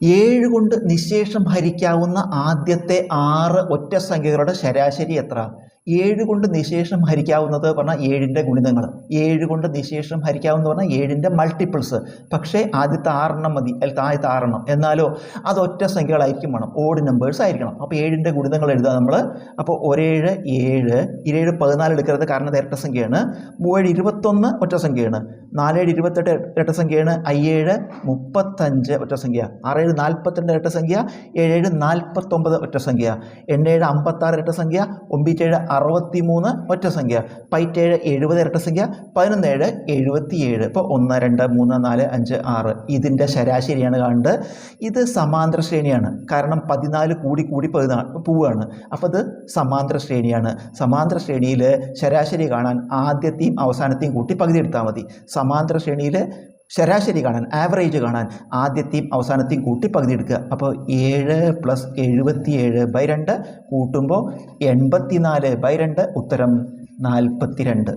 ഏഴ് കൊണ്ട് നിശേഷം ഹരിക്കാവുന്ന ആദ്യത്തെ ആറ് ഒറ്റ സംഖ്യകളുടെ ശരാശരി എത്ര? ഏഴ് കൊണ്ട് നിശേഷം ഹരിക്കാവുന്നത് പറഞ്ഞാൽ ഏഴിന്റെ ഗുണിതങ്ങൾ. ഏഴ് കൊണ്ട് നിശേഷം ഹരിക്കാവുന്നത് പറഞ്ഞാൽ ഏഴിന്റെ മൾട്ടിപ്പിൾസ് പക്ഷേ ആദ്യത്തെ ആറെണ്ണം മതി അല്ലെങ്കിൽ ആദ്യത്തെ ആറെണ്ണം. എന്നാലോ അത് ഒറ്റ സംഖ്യകളായിരിക്കും വേണം. ഓഡ് നമ്പേഴ്സ് ആയിരിക്കണം. അപ്പോൾ ഏഴിന്റെ ഗുണിതങ്ങൾ എഴുതുക നമ്മൾ അപ്പോൾ ഒരേഴ് ഏഴ് ഇരേഴ് പതിനാല് എടുക്കരുത്. കാരണം അത് ഇരട്ട സംഖ്യയാണ്. മൂവേഴ് ഇരുപത്തൊന്ന് ഒറ്റ സംഖ്യയാണ്. നാലേഴ് ഇരുപത്തെട്ട് ഇരട്ട സംഖ്യയാണ്. അയ്യേഴ് മുപ്പത്തഞ്ച് ഒറ്റ സംഖ്യ. ആറേഴ് നാൽപ്പത്തിരണ്ട് ഇരട്ട സംഖ്യ. ഏഴേഴ് നാൽപ്പത്തൊമ്പത് ഒറ്റ സംഖ്യ. എണ്ണേഴ് അമ്പത്താറ് ഇരട്ട സംഖ്യ. ഒമ്പത്തേഴ് അറുപത്തി മൂന്ന് ഒറ്റ സംഖ്യ. പൈറ്റേഴ് എഴുപത് ഇരട്ട സംഖ്യ പതിനൊന്നേഴ് എഴുപത്തിയേഴ്. ഇപ്പോൾ ഒന്ന് രണ്ട് മൂന്ന് നാല് അഞ്ച് ആറ്. ഇതിന്റെ ശരാശരിയാണ് കാണേണ്ടത് ഇത് സമാന്തര ശ്രേണിയാണ്. കാരണം പതിനാല് കൂടി കൂടി പതിനാ പോവുകയാണ് അപ്പോൾ അത് സമാന്തര ശ്രേണിയാണ്. സമാന്തര ശ്രേണിയിൽ ശരാശരി കാണാൻ ആദ്യത്തെയും അവസാനത്തെയും കൂട്ടി പകുതി എടുത്താൽ മതി. സമാന്തര ശ്രേണിയിൽ ശരാശരി കാണാൻ ആവറേജ് കാണാൻ ആദ്യത്തെയും അവസാനത്തെയും കൂട്ടി പകുതി എടുക്കുക. അപ്പോൾ ഏഴ് പ്ലസ് എഴുപത്തി ഏഴ് ബൈ രണ്ട് കൂട്ടുമ്പോൾ എൺപത്തി നാല് ബൈ രണ്ട് ഉത്തരം നാൽപ്പത്തി രണ്ട്